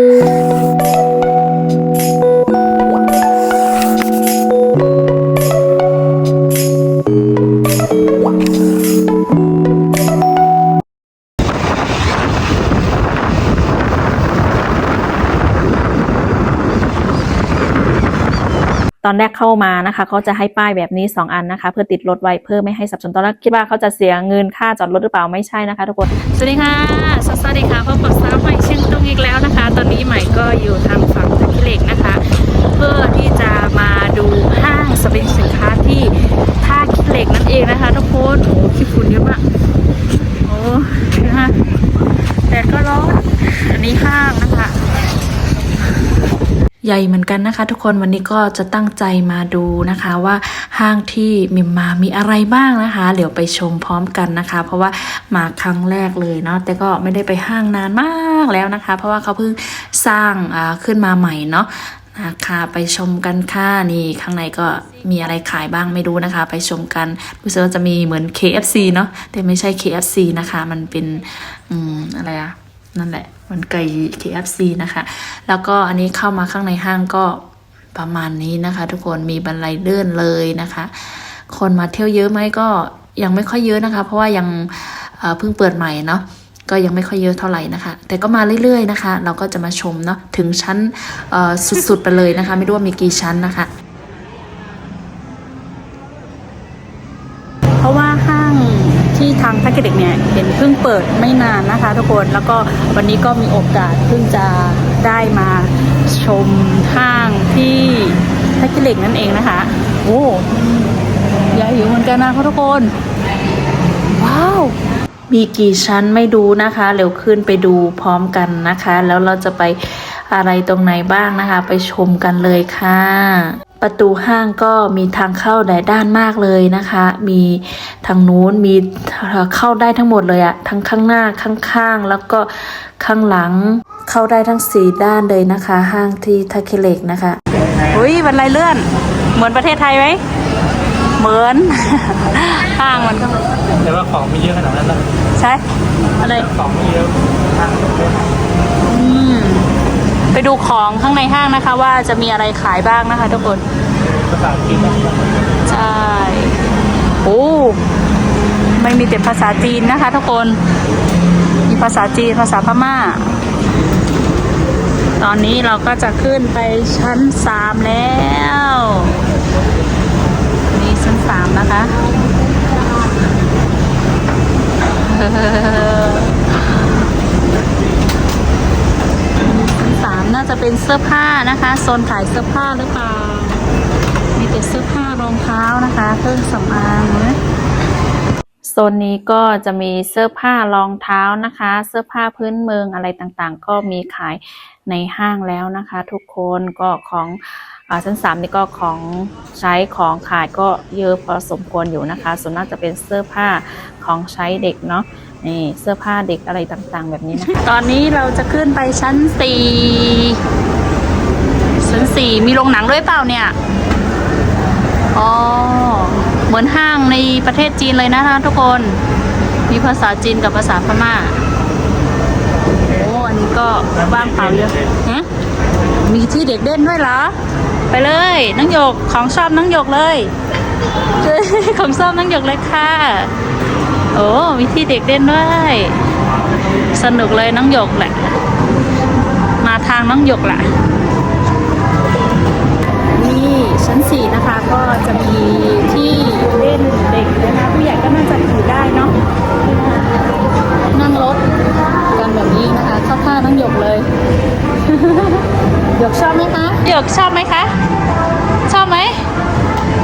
ต อนแรกเข้ามานะคะเขาจะให้ป้ายแบบนี้ 2 อันนะคะ เพื่อติดรถไว้เพื่อไม่ให้สับสนตอนแรกคิดว่าเขาจะเสียเงินค่าจอดรถหรือเปล่าไม่ใช่นะคะทุกคนสวัสดีค่ะสวัสดีค่ะพบกับสาวใหม่เชียงตุงอีกแล้วนะคะ ตอนนี้ใหม่ก็อยู่ทางฝั่งตะกิเหล็กนะคะ เพื่อที่จะมาดูห้างสรรพสินค้าที่ท่าขี้เหล็กนั่นเองนะคะทุกคนโอ้ขี้ฝุ่นเยอะมากโอ้นะคะแต่ก็ร้อนอันนี้ห้างนะคะ ใหญ่เหมือนกันนะคะ ทุกคนวันนี้ก็จะตั้งใจมาดูนะคะว่าห้างที่มิมมามีอะไรบ้างนะคะ เดี๋ยวไปชมพร้อมกันนะคะ เพราะว่ามาครั้งแรกเลยเนาะแต่ก็ไม่ได้ไปห้างนานมากแล้วนะคะ เพราะว่าเขาเพิ่งสร้างขึ้นมาใหม่เนาะนะคะไปชมกันค่ะนี่ข้างในก็มีอะไรขายบ้างไม่รู้นะคะ ไปชมกันรู้สึกว่าจะมีเหมือน KFC เนาะแต่ไม่ใช่ KFC นะคะ มันเป็นอืมอะไรอะ นั่นแหละมันไก่ KFC นะคะ แล้วก็อันนี้เข้ามาข้างในห้างก็ประมาณนี้นะคะ ทุกคนมีบันไดเลื่อนเลยนะคะ คนมาเที่ยวเยอะไหมก็ยังไม่ค่อยเยอะนะคะ เพราะว่ายังเพิ่งเปิดใหม่เนาะก็ยังไม่ค่อยเยอะเท่าไหร่นะคะ แต่ก็มาเรื่อยๆนะคะ เราก็จะมาชมเนาะถึงชั้นสุดๆไปเลยนะคะ ไม่รู้ว่ามีกี่ชั้นนะคะว่าห้าง ที่ทางแพ็กเกจเนี่ยเห็นเพิ่งเปิดไม่นานนะคะ ทุกคนแล้วก็วันนี้ก็มีโอกาสเพิ่งจะได้มาชมห้างที่แพ็กเกจนั่นเองนะคะ โอ้ใหญ่อยู่เหมือนกันนะคะทุกคน ว้าวมีกี่ชั้นไม่ดูนะคะ เร็วขึ้นไปดูพร้อมกันนะคะ แล้วเราจะไปอะไรตรงไหนบ้างนะคะ ไปชมกันเลยค่ะ ประตูห้างก็มีทางเข้าหลายด้านมากเลยนะคะ มีทางนู้นมีเข้าได้ทั้งหมดเลยอะทั้งข้างหน้าข้างๆแล้วก็ข้างหลังเข้าได้ทั้งสี่ด้านเลยนะคะ ห้างที่ทาเคเล็กนะคะอุ้ยบันไดเลื่อน เหมือนประเทศไทยไหมเหมือนห้างมันก็แต่ว่าของไม่เยอะขนาดนั้นนะใช่อะไรของไม่เยอะทางเดินอืม ไปดูของข้างในห้างนะคะ ว่าจะมีอะไรขายบ้างนะคะทุกคนภาษาอังกฤษนใช่โอ้ไม่มีแต่ภาษาจีนนะคะ ทุกคนมีภาษาจีนภาษาพม่า ตอนนี้เราก็จะขึ้นไปชั้นสามแล้วนี่ชั้นสามนะคะ ชั้ น่าจะเป็นเสื้อผ้านะคะโซนขายเสื้อผ้าหรือเปล่า มีแต่เสื้อผ้ารองเท้านะคะเครื่องสำอางนะโซนนี้ก็จะมีเสื้อผ้ารองเท้านะคะ เสื้อผ้าพื้นเมืองอะไรต่างๆ ก็มีขายในห้างแล้วนะคะ ทุกคนก็ของอชั้นสามนี่ก็ของใช้ของขายก็เยอะพอสมควรอยู่นะคะ ส่วนมากจะเป็นเสื้อผ้าของใช้เด็กเนาะ นี่เสื้อผ้าเด็กอะไรต่างๆ แบบนี้นะตอนนี้เราจะขึ้นไปชั้นสี่ชั้นสี่มีโรงหนังด้วยเปล่าเนี่ย อ๋อ เหมือนห้างในประเทศจีนเลยนะคะทุกคน มีภาษาจีนกับภาษาพม่า โอ้อันนี้ก็ว่างเปล่าเยอะฮะมีที่เด็กเล่นด้วยเหรอ ไปเลยน้องหยกของชอบน้องหยกเลยของชอบน้องหยกเลยค่ะ อ้มีที่เด็กเล่นด้วยสนุกเลยน้องหยกแหละ มาทางน้องหยกแหละนี่ชั้นสี่นะคะก็จะมีที่เล่นเด็กนะคะผู้ใหญ่ก็น่าจะอยู่ได้เนาะนั่งรถกันแบบนี้นะคะเข้าท่านั่งหยกเลยหยกชอบไหมคะหยกชอบไหมคะชอบไหม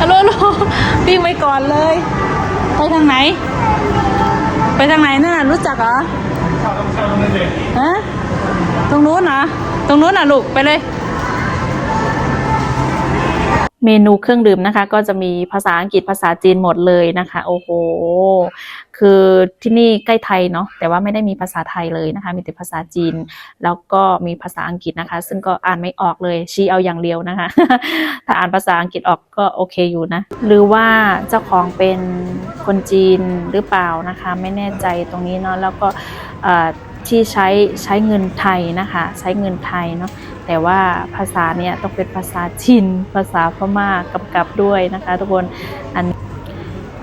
ฮัลโหลวิ่งไปก่อนเลย ไปทางไหน ไปทางไหนน่ะรู้จักเหรอฮะตรงนู้นเหรอตรงนู้นน่ะลูกไปเลย เมนูเครื่องดื่มนะคะ ก็จะมีภาษาอังกฤษภาษาจีนหมดเลยนะคะ โอ้โห คือที่นี่ใกล้ไทยเนาะแต่ว่าไม่ได้มีภาษาไทยเลยนะคะ มีแต่ภาษาจีน แล้วก็มีภาษาอังกฤษนะคะ ซึ่งก็อ่านไม่ออกเลยชี้เอาอย่างเดียวนะคะ ถ้าอ่านภาษาอังกฤษออกก็โอเคอยู่นะ หรือว่าเจ้าของเป็นคนจีนหรือเปล่านะคะ ไม่แน่ใจตรงนี้เนาะแล้วก็ที่ใช้ใช้เงินไทยนะคะ ใช้เงินไทยเนาะ แต่ว่าภาษาเนี่ยต้องเป็นภาษาจีนภาษาพม่ากำกับด้วยนะคะ ทุกคนอัน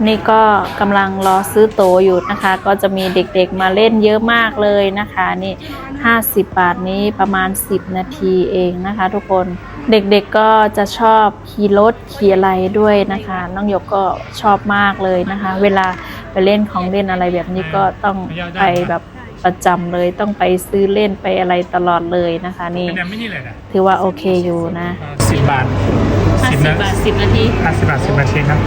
นี่ก็กำลังรอซื้อโตอยู่นะคะ ก็จะมีเด็กๆมาเล่นเยอะมากเลยนะคะนี่50 บาทนี้ประมาณ 10 นาทีเองนะคะ ทุกคนเด็กๆก็จะชอบขี่รถขี่อะไรด้วยนะคะ น้องหยกก็ชอบมากเลยนะคะ เวลาไปเล่นของเล่นอะไรแบบนี้ก็ต้องไปแบบ ประจำเลยต้องไปซื้อเล่นไปอะไรตลอดเลยนะคะนี่เป็นยังไม่นี่เลยนะถือว่าโอเคอยู่นะสิบบาทสิบนะ50บาท10นาทีห้าสิบบาทสิบนาทีครับ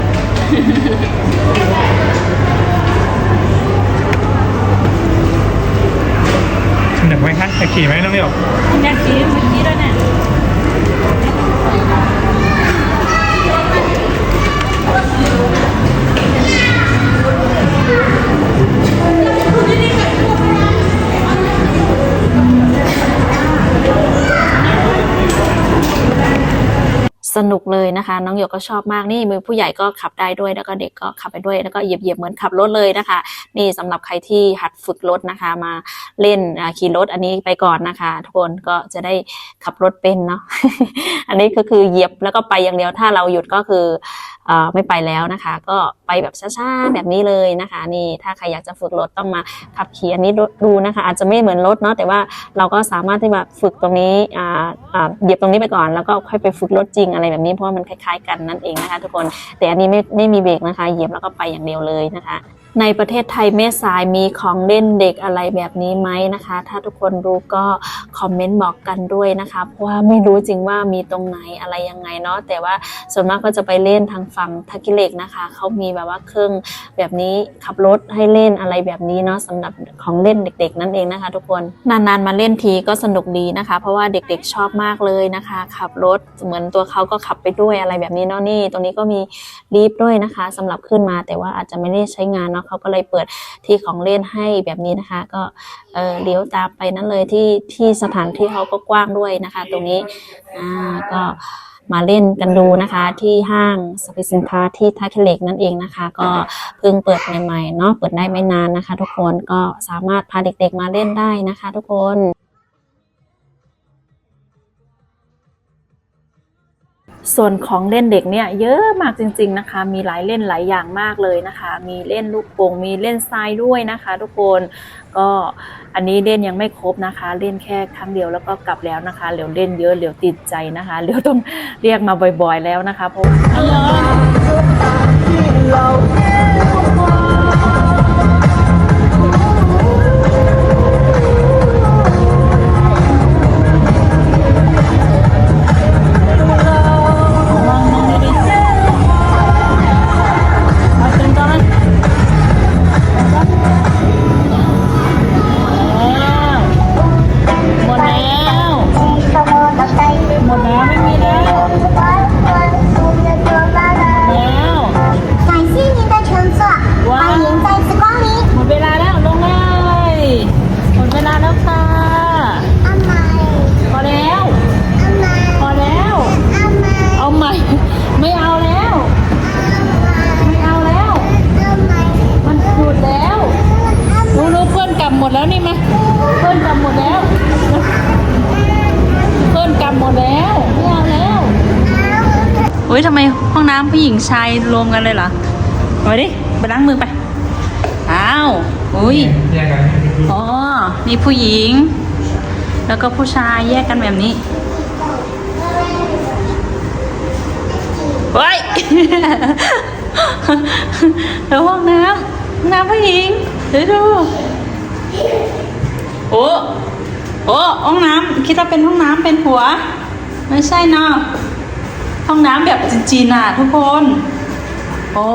หนึ่งไหมคะจะขี่ไหมน้องเดียวอยากกินเมื่อกี้ด้วยเนี่ย สนุกเลยนะคะ น้องหยกก็ชอบมากนี่มือผู้ใหญ่ก็ขับได้ด้วยแล้วก็เด็กก็ขับไปด้วย แล้วก็เหยียบเหยียบๆเหมือนขับรถเลยนะคะ นี่สำหรับใครที่หัดฝึกรถนะคะ มาเล่นขี่รถอันนี้ไปก่อนนะคะ ทุกคนก็จะได้ขับรถเป็นเนาะอันนี้ก็คือเหยียบแล้วก็ไปอย่างเดียวถ้าเราหยุดก็คือไม่ไปแล้วนะคะ ก็ไปแบบช้าๆแบบนี้เลยนะคะ นี่ถ้าใครอยากจะฝึกรถต้องมาขับขี่อันนี้ดูนะคะ อาจจะไม่เหมือนรถเนาะแต่ว่าเราก็สามารถที่แบบฝึกตรงนี้เหยียบตรงนี้ไปก่อน แล้วก็ค่อยไปฝึกรถจริงอะไรแบบนี้เพราะมันคล้ายๆ กันนั่นเองนะคะ ทุกคนแต่อันนี้ไม่ไม่มีเบรกนะคะเหยียบแล้วก็ไปอย่างเดียวเลยนะคะ ในประเทศไทยแม่สายมีของเล่นเด็กอะไรแบบนี้ไหมนะคะ ถ้าทุกคนรู้ก็คอมเมนต์บอกกันด้วยนะคะ เพราะว่าไม่รู้จริงว่ามีตรงไหนอะไรยังไงเนาะแต่ว่าส่วนมากก็จะไปเล่นทางฝั่งทักกิเล็กนะคะเขามีแบบว่าเครื่องแบบนี้ขับรถให้เล่นอะไรแบบนี้เนาะสำหรับของเล่นเด็ก ๆ นั่นเองนะคะ ทุกคนนานๆมาเล่นทีก็สนุกดีนะคะ เพราะว่าเด็กๆชอบมากเลยนะคะ ขับรถเหมือนตัวเขาก็ขับไปด้วยอะไรแบบนี้เนาะนี่ ตรงนี้ก็มีลิฟด้วยนะคะสำหรับขึ้นมาแต่ว่าอาจจะไม่ได้ใช้งานเนาะเขาก็เลยเปิดที่ของเล่นให้แบบนี้นะคะ ก็เออเลี้ยวตามไปนั้นเลยที่ที่สถานที่เขาก็กว้างด้วยนะคะ ตรงนี้อ่าก็มาเล่นกันดูนะคะ ที่ห้างสรรพสินค้าที่ท่าเคเล็กนั่นเองนะคะ ก็เพิ่งเปิดใหม่ๆเนาะเปิดได้ไม่นานนะคะ ทุกคนก็สามารถพาเด็กๆมาเล่นได้นะคะ ทุกคน ส่วนของเล่นเด็กเนี่ยเยอะมากจริง ๆนะคะ มีหลายเล่นหลายอย่างมากเลยนะคะ มีเล่นลูกโป่งมีเล่นทรายด้วยนะคะ ทุกคนก็อันนี้เล่นยังไม่ครบนะคะ เล่นแค่ครั้งเดียวแล้วก็กลับแล้วนะคะเหลียวเล่นเยอะเหลียวติดใจนะคะเหลียวต้องเรียกมาบ่อยๆแล้วนะคะเพราะว่า น้ำผู้หญิงชายรวมกันเลยเหรอไปดิไปล้างมือไปอ้าวอุ้ยแยกกันอ๋อมีผู้หญิง แล้วก็ผู้ชายแยกกันแบบนี้เฮ้ยแล้วห้องน้ำห้องน้ำผู้หญิงเดี๋ยวดูโอ้โอ้ห้องน้ำคิดว่าเป็นห้องน้ำเป็นหัว ไม่ใช่เนาะ ห้องน้ำแบบจีนๆน่ะทุกคน โอ้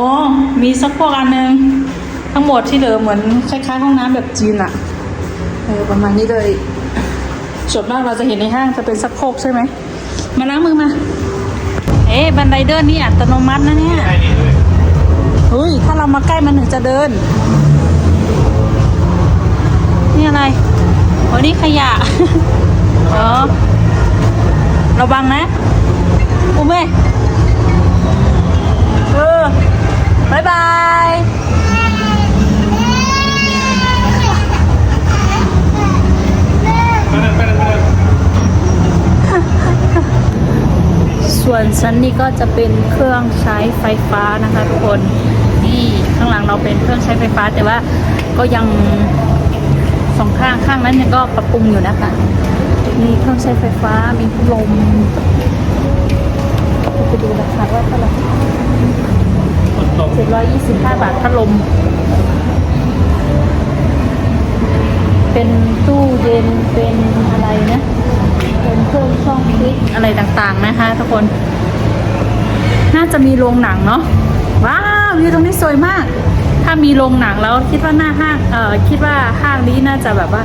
มีสักพวกอันหนึ่งทั้งหมดที่เหลือเหมือนคล้ายๆห้องน้ำแบบจีนอะเออประมาณนี้เลยส่วนมากเราจะเห็นในห้างจะเป็นสักโคกใช่ไหม มาล้างมือมา เอ๊บันไดเดินนี่อัตโนมัตินะเนี่ยใช่เลยเฮ้ยถ้าเรามาใกล้มันถึงจะเดิน นี่อะไรโอ้นี่ขยะ เออระวังนะ อุ้มเอ้เออบายบายส่วนชั้นนี้ก็จะเป็นเครื่องใช้ไฟฟ้านะคะทุกคนนี่ข้างหลังเราเป็นเครื่องใช้ไฟฟ้าแต่ว่าก็ยังสองข้างข้างนั้นเนี่ก็ปรับปรุงอยู่นะคะมีเครื่องใช้ไฟฟ้ามีพัดลม ไปดูราคาว่าเท่าไหร่ตกเจ็ดร้อยยี่สิบห้าบาทพัดลม เป็นตู้เย็น เป็นอะไรนะ เป็นเครื่องช่องพลิกอะไรต่างๆนะคะทุกคน น่าจะมีโรงหนังเนาะ ว้าววิวตรงนี้สวยมาก ถ้ามีโรงหนังแล้วคิดว่าหน้าห้าง เอ่อ คิดว่าห้างนี้น่าจะแบบว่า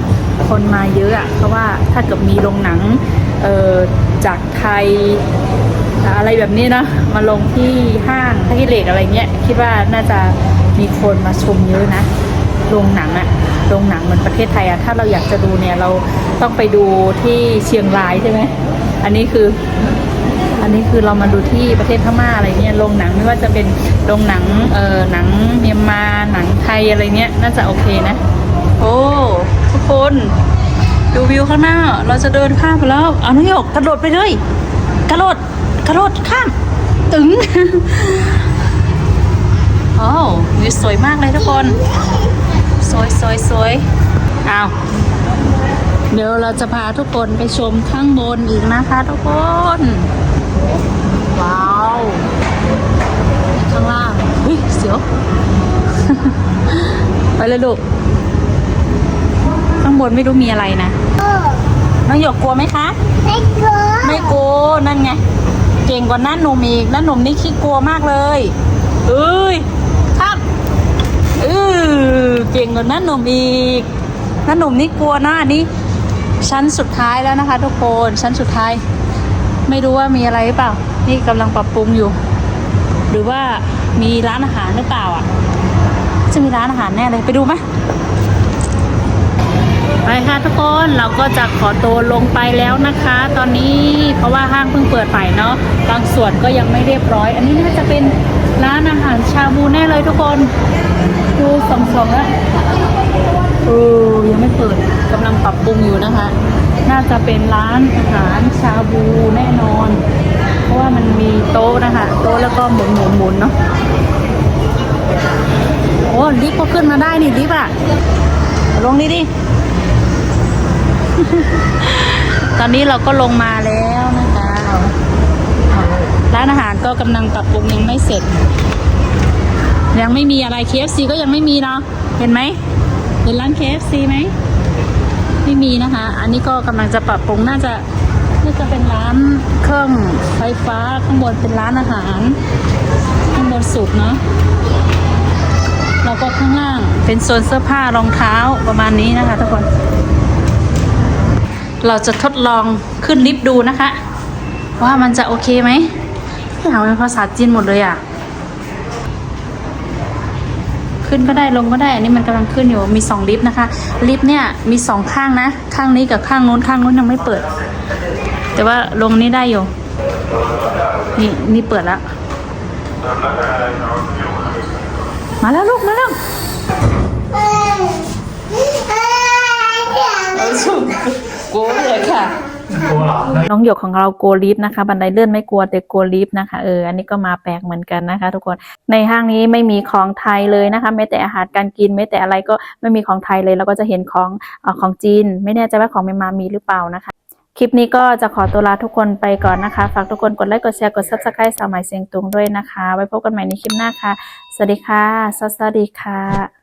คนมาเยอะอะเพราะว่าถ้าเกิดมีโรงหนัง เอ่อ จากไทย อะไรแบบนี้เนะมาลงที่ห้างท่ากิเลกอะไรเงี้ยคิดว่าน่าจะมีคนมาชมเยอะนะโรงหนังอะโรงหนังเหมือนประเทศไทยอะถ้าเราอยากจะดูเนี่ยเราต้องไปดูที่เชียงรายใช่ไหมอันนี้คือ อันนี้คือเรามาดูที่ประเทศพม่าอะไรเงี้ยโรงหนังไม่ว่าจะเป็นโรงหนังเอ่อหนังเมียนมาหนังไทยอะไรเงี้ยน่าจะโอเคนะ โอ้ทุกคนดูวิวข้างหน้า เราจะเดินข้ามไปแล้วเอาน้องหยกกระโดดไปเลยกระโดด กระโดดข้าม ตึงโอ้วิวสวยมากเลยทุกคน สวยสวยสวยอ้าวเดี๋ยวเราจะพาทุกคนไปชมข้างบนอีกนะคะทุกคน ว้าว ข้างล่างเฮ้ยเสียว ไปเลยลูกข้างบนไม่รู้มีอะไรนะน้องหยกกลัวไหมคะ ไม่กลัว ไม่กลัว นั่นไง เก่งกว่าน้าหนุ่มอีกน้าหนุ่มนี่ขี้กลัวมากเลยเอ้ยครับเออเก่งกว่าน้าหนุ่มอีกน้าหนุ่มนี่กลัวหนะอันนี้ชั้นสุดท้ายแล้วนะคะ ทุกคนชั้นสุดท้าย ไม่รู้ว่ามีอะไรหรือเปล่า นี่กำลังปรับปรุงอยู่ หรือว่ามีร้านอาหารหรือเปล่าอะ จะมีร้านอาหารแน่เลยไปดูไหม ไปค่ะทุกคนเราก็จะขอตัวลงไปแล้วนะคะ ตอนนี้เพราะว่าห้างเพิ่งเปิดใหม่เนาะบางส่วนก็ยังไม่เรียบร้อย อันนี้น่าจะเป็นร้านอาหารชาบูแน่เลยทุกคนดูสองสองแล้วเออยังไม่เปิดกำลังปรับปรุงอยู่นะคะ น่าจะเป็นร้านอาหารชาบูแน่นอน เพราะว่ามันมีโต๊ะนะคะโต๊ะแล้วก็หมุนหมุนหมุนเนาะโอ้ลิฟต์ก็ขึ้นมาได้นี่ลิฟต์อะลงนี่ดิ ตอนนี้เราก็ลงมาแล้วนะคะร้านอาหารก็กำลังปรับปรุงยังไม่เสร็จ ยังไม่มีอะไร KFC ก็ยังไม่มีเนาะเห็นไหมเห็นร้าน KFC ไหมไม่มีนะคะ อันนี้ก็กำลังจะปรับปรุงน่าจะน่าจะเป็นร้านเครื่องไฟฟ้าข้างบนเป็นร้านอาหารข้างบนสุดเนาะแล้วก็ข้างล่างเป็นโซนเสื้อผ้ารองเท้าประมาณนี้นะคะทุกคน เราจะทดลองขึ้นลิฟต์ดูนะคะ ว่ามันจะโอเคไหมไม่เอาเป็นภาษาจีนหมดเลยอะ ขึ้นก็ได้ลงก็ได้ อันนี้มันกำลังขึ้นอยู่มีสองลิฟต์นะคะ ลิฟต์เนี่ยมีสองข้างนะ ข้างนี้กับข้างนู้นข้างนู้นยังไม่เปิด แต่ว่าลงนี้ได้อยู่ นี่นี่เปิดแล้ว มาแล้วลูกมาแล้ว เออเออเดี๋ยว กลัวเลยค่ะ กลัวเหรอน้องหยกของเรากลัวลิฟต์นะคะ บันไดเลื่อนไม่กลัวแต่กลัวลิฟต์นะคะเอออันนี้ก็มาแปลกเหมือนกันนะคะ ทุกคนในห้างนี้ไม่มีของไทยเลยนะคะแม้แต่อาหารการกินแม้แต่อะไรก็ไม่มีของไทยเลยแล้วก็จะเห็นของเออของจีน ไม่แน่ใจว่าของเมียนมามีหรือเปล่านะคะ คลิปนี้ก็จะขอตัวลาทุกคนไปก่อนนะคะ ฝากทุกคนกดไลค์กดแชร์กด subscribe สาวหมายเสียงตุงด้วยนะคะ ไว้พบกันใหม่ในคลิปหน้าค่ะ สวัสดีค่ะ สวัสดีค่ะ